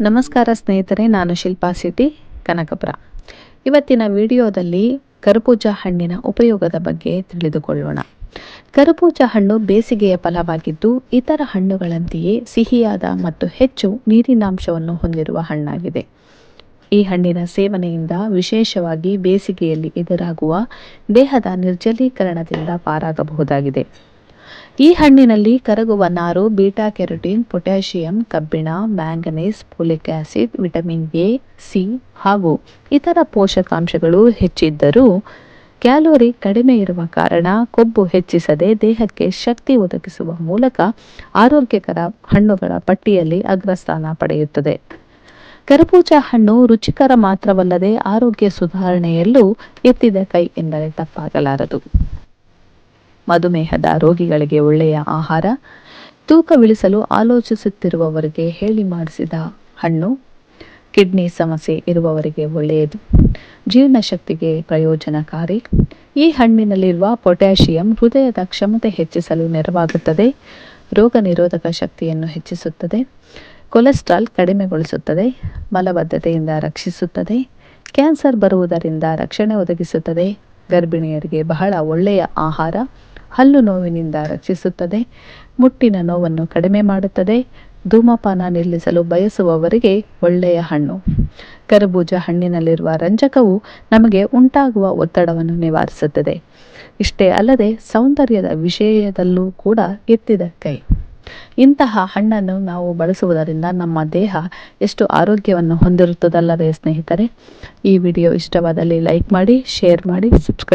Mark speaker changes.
Speaker 1: ನಮಸ್ಕಾರ ಸ್ನೇಹಿತರೆ, ನಾನು ಶಿಲ್ಪಾ ಸಿಟಿ ಕನಕಪುರ. ಇವತ್ತಿನ ವಿಡಿಯೋದಲ್ಲಿ ಕರ್ಬೂಜ ಹಣ್ಣಿನ ಉಪಯೋಗದ ಬಗ್ಗೆ ತಿಳಿದುಕೊಳ್ಳೋಣ. ಕರ್ಬೂಜ ಹಣ್ಣು ಬೇಸಿಗೆಯ ಫಲವಾಗಿದ್ದು, ಇತರ ಹಣ್ಣುಗಳಂತೆಯೇ ಸಿಹಿಯಾದ ಮತ್ತು ಹೆಚ್ಚು ನೀರಿನಾಂಶವನ್ನು ಹೊಂದಿರುವ ಹಣ್ಣಾಗಿದೆ. ಈ ಹಣ್ಣಿನ ಸೇವನೆಯಿಂದ ವಿಶೇಷವಾಗಿ ಬೇಸಿಗೆಯಲ್ಲಿ ಎದುರಾಗುವ ದೇಹದ ನಿರ್ಜಲೀಕರಣದಿಂದ ಪಾರಾಗಬಹುದಾಗಿದೆ. ಈ ಹಣ್ಣಿನಲ್ಲಿ ಕರಗುವ ನಾರು, ಬೀಟಾ ಕೆರೋಟಿನ್, ಪೊಟ್ಯಾಷಿಯಂ, ಕಬ್ಬಿಣ, manganese folic acid, vitamin A, C ಹಾಗೂ ಇತರ ಪೋಷಕಾಂಶಗಳು ಹೆಚ್ಚಿದ್ದರೂ ಕ್ಯಾಲೋರಿ ಕಡಿಮೆ ಇರುವ ಕಾರಣ ಕೊಬ್ಬು ಹೆಚ್ಚಿಸದೆ ದೇಹಕ್ಕೆ ಶಕ್ತಿ ಒದಗಿಸುವ ಮೂಲಕ ಆರೋಗ್ಯಕರ ಹಣ್ಣುಗಳ ಪಟ್ಟಿಯಲ್ಲಿ ಅಗ್ರಸ್ಥಾನ ಪಡೆಯುತ್ತದೆ. ಕರಬೂಜ ಹಣ್ಣು ರುಚಿಕರ ಮಾತ್ರವಲ್ಲದೆ ಆರೋಗ್ಯ ಸುಧಾರಣೆಯಲ್ಲೂ ಎತ್ತಿದ ಕೈ ಎಂದರೆ ತಪ್ಪಾಗಲಾರದು. ಮಧುಮೇಹದ ರೋಗಿಗಳಿಗೆ ಒಳ್ಳೆಯ ಆಹಾರ, ತೂಕ ತೂಕವಿಳಿಸಲು ಆಲೋಚಿಸುತ್ತಿರುವವರಿಗೆ ಹೇಳಿ ಮಾಡಿಸಿದ ಹಣ್ಣು, ಕಿಡ್ನಿ ಸಮಸ್ಯೆ ಇರುವವರಿಗೆ ಒಳ್ಳೆಯದು. ಜೀರ್ಣಶಕ್ತಿಗೆ ಪ್ರಯೋಜನಕಾರಿ. ಈ ಹಣ್ಣಿನಲ್ಲಿರುವ ಪೊಟ್ಯಾಷಿಯಂ ಹೃದಯದ ಕ್ಷಮತೆ ಹೆಚ್ಚಿಸಲು ನೆರವಾಗುತ್ತದೆ. ರೋಗ ನಿರೋಧಕ ಶಕ್ತಿಯನ್ನು ಹೆಚ್ಚಿಸುತ್ತದೆ. ಕೊಲೆಸ್ಟ್ರಾಲ್ ಕಡಿಮೆಗೊಳಿಸುತ್ತದೆ. ಮಲಬದ್ಧತೆಯಿಂದ ರಕ್ಷಿಸುತ್ತದೆ. ಕ್ಯಾನ್ಸರ್ ಬರುವುದರಿಂದ ರಕ್ಷಣೆ ಒದಗಿಸುತ್ತದೆ. ಗರ್ಭಿಣಿಯರಿಗೆ ಬಹಳ ಒಳ್ಳೆಯ ಆಹಾರ. ಹಲ್ಲು ನೋವಿನಿಂದ ರಕ್ಷಿಸುತ್ತದೆ, ಮುಟ್ಟಿನ ನೋವನ್ನು ಕಡಿಮೆ ಮಾಡುತ್ತದೆ, ಧೂಮಪಾನ ನಿಲ್ಲಿಸಲು ಬಯಸುವವರಿಗೆ ಒಳ್ಳೆಯ ಹಣ್ಣು. ಕರಬೂಜ ಹಣ್ಣಿನಲ್ಲಿರುವ ರಂಜಕವು ನಮಗೆ ಉಂಟಾಗುವ ಒತ್ತಡವನ್ನು ನಿವಾರಿಸುತ್ತದೆ. ಇಷ್ಟೇ ಅಲ್ಲದೆ ಸೌಂದರ್ಯದ ವಿಷಯದಲ್ಲೂ ಕೂಡ ಎತ್ತಿದ ಕೈ. ಇಂತಹ ಹಣ್ಣನ್ನು ನಾವು ಬಳಸುವುದರಿಂದ ನಮ್ಮ ದೇಹ ಎಷ್ಟು ಆರೋಗ್ಯವನ್ನು ಹೊಂದಿರುತ್ತದಲ್ಲವೇ ಸ್ನೇಹಿತರೆ? ಈ ವಿಡಿಯೋ ಇಷ್ಟವಾದಲ್ಲಿ ಲೈಕ್ ಮಾಡಿ, ಶೇರ್ ಮಾಡಿ, ಸಬ್ಸ್ಕ್ರೈಬ್